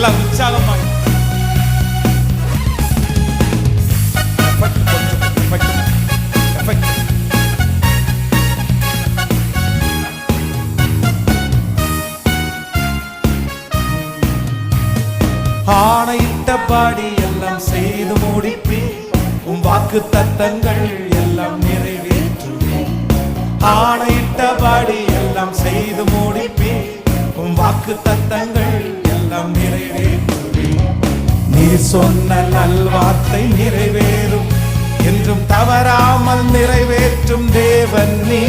எல்லாம் உற்சாகமாய் Effect எல்லாம் செய்து முடிப்பே உன் வாக்கு தத்தங்கள் எல்லாம் நிறைவேற்றுவே ஆணையிட்டபடி எல்லாம் செய்து முடிப்பே உன் வாக்கு தத்தங்கள் எல்லாம் நிறை சொன்ன நல்வார்த்தை நிறைவேறும். என்றும் தவறாமல் நிறைவேற்றும் தேவன் நீ.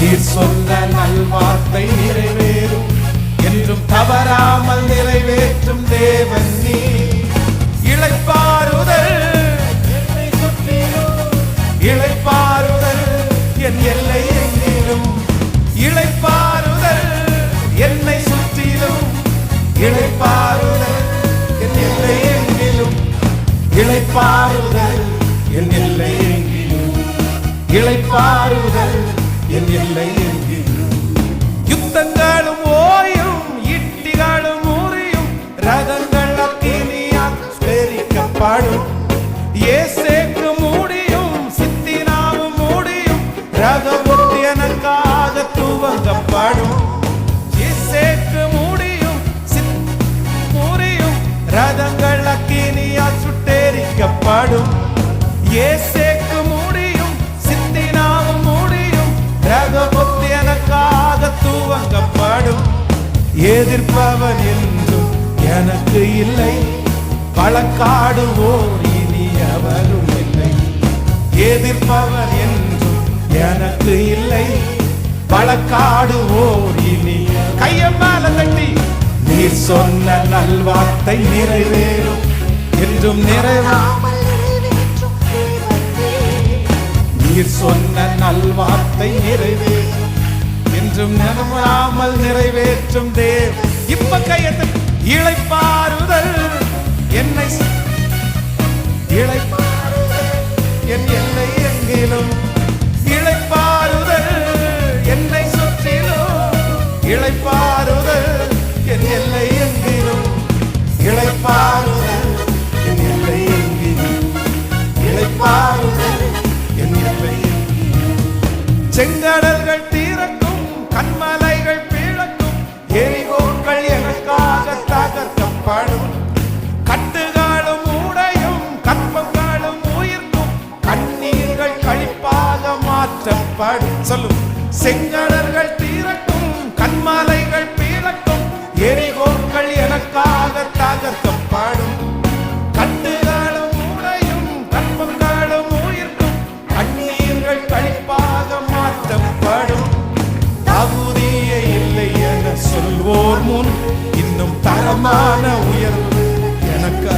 நீர் சொன்ன நல்வார்த்தை நிறைவேறும். என்றும் தவறாமல் நிறைவேற்றும் தேவன் நீ. இளைப்பாறுதல் என்னை சுற்றிலும். இளைப்பாறுதல் என் எல்லை எங்கிலும் இளைப்பாறுதல் என்னை சுற்றிலும். இளைப்பாறுதல் இளைப்பாறுதல் என் எல்லை எங்கிலும். இளைப்பாறுதல் என் எல்லை எங்கிலும். யுத்தங்களும் ஓயும் இட்டிகளும் ஊறியும் ரதங்கள் அக்கினியால் ஸ்பெரிக்கப்படும். ஏசேக்கு மூடியும் சித்தினாவும் மூடியும் ரகமுத்தி ஏசேக்கு முடியும் சித்தினாவும் முடியும். ரகமுத்தி எனக்காக தூவங்கப்படும். எதிர்ப்பவன் என்றும் எனக்கு இல்லை. வழக்காடுவோர் இனி அவரும் இல்லை. எதிர்ப்பவன் என்றும் எனக்கு இல்லை. வழக்காடுவோர் இனி கையம் மேல கட்டி நீர் சொன்ன நல்வார்த்தை நிறைவேறும் என்றும் நிறைவா நீர் சொன்ன நல்வார்த்தை நிறைவேறும் என்றும் நினைவாமல் நிறைவேற்றும் தேவ். இப்ப கையத்து இழைப்பாறுதல் என்னை இழைப்பாறுதல் என் என் செங்கடல்கள் தீரக்கும் கண்மலைகள் பீழக்கும் எரிகோட்கள் எனக்காக தகர்க்கப்படும். கட்டுகாலும் உடையும் கற்பங்காலும் உயிர்க்கும் கண்ணீர்கள் கழிப்பாக மாற்றப்படும். சொல்லும் செங்கடல்கள் தீரக்கும் கண்மலை போர் முன் இன்னும் தரமான உயர்வு எனக்கு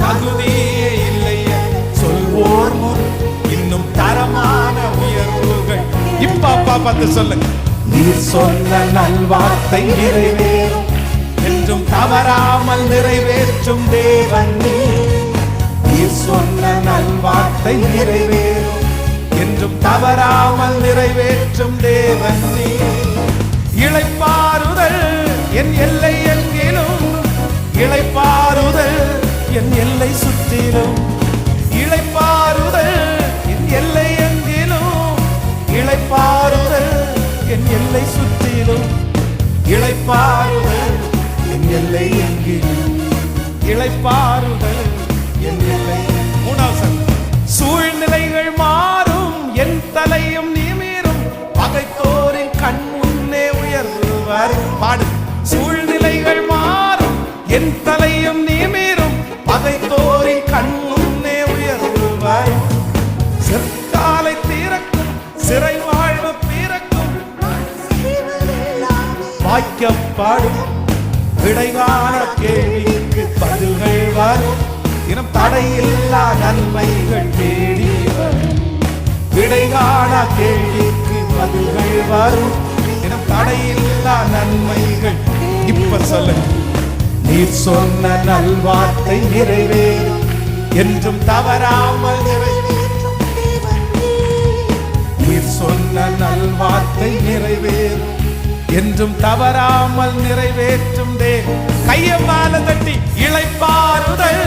தகுதியே இல்லையே சொல்வோர் முன் இன்னும் தரமான உயர்வுகள். இப்ப அப்பா பார்த்து சொல்லுங்க நீ சொன்ன நல்வார்த்தை நிறைவேறும் என்றும் தவறாமல் நிறைவேற்றும் தேவன் நீ சொன்ன நல்வார்த்தை நிறைவேறும் என்றும் தவறாமல் நிறைவேற்றும் தேவன் நீ என் எல்லை எங்கிலும் இழைப்பாறுதல் என் எல்லை சுற்றிலும். இழைப்பாறுதல் என் எல்லை எங்கிலும் இழைப்பாறுதல் என் எல்லை சுற்றிலும். இழைப்பாறுதல் என் எல்லை எங்கிலும். இழைப்பாறுதல் என் எல்லை என் தலையும் நீ நிமிரும் பகைத்தோரின் கண் முன்னே உயர்வாய் செற்காலை தீரக்கும் சிறை வாழ்வு பிறக்கும் செய்வதெல்லாமே வாய்க்கப்படும் விடைகாண கேள்விக்கு பதில்கள் வரும். இனம் தடையில்லா நன்மைகள் தேடி வரும். விடைகாண கேள்விக்கு பதில்கள் வரும். இனம் தடையில்லா நன்மைகள் இப்ப சொல்லுங்க. நீர் சொன்ன நல்வார்த்தை நிறைவேறும் என்றும் தவறாமல் நிறைவேற்றும் நீர் சொன்ன நல்வார்த்தை நிறைவேறும். என்றும் தவறாமல் நிறைவேற்றும் தே. கையம்மால தட்டி இளைப்பாறுதல்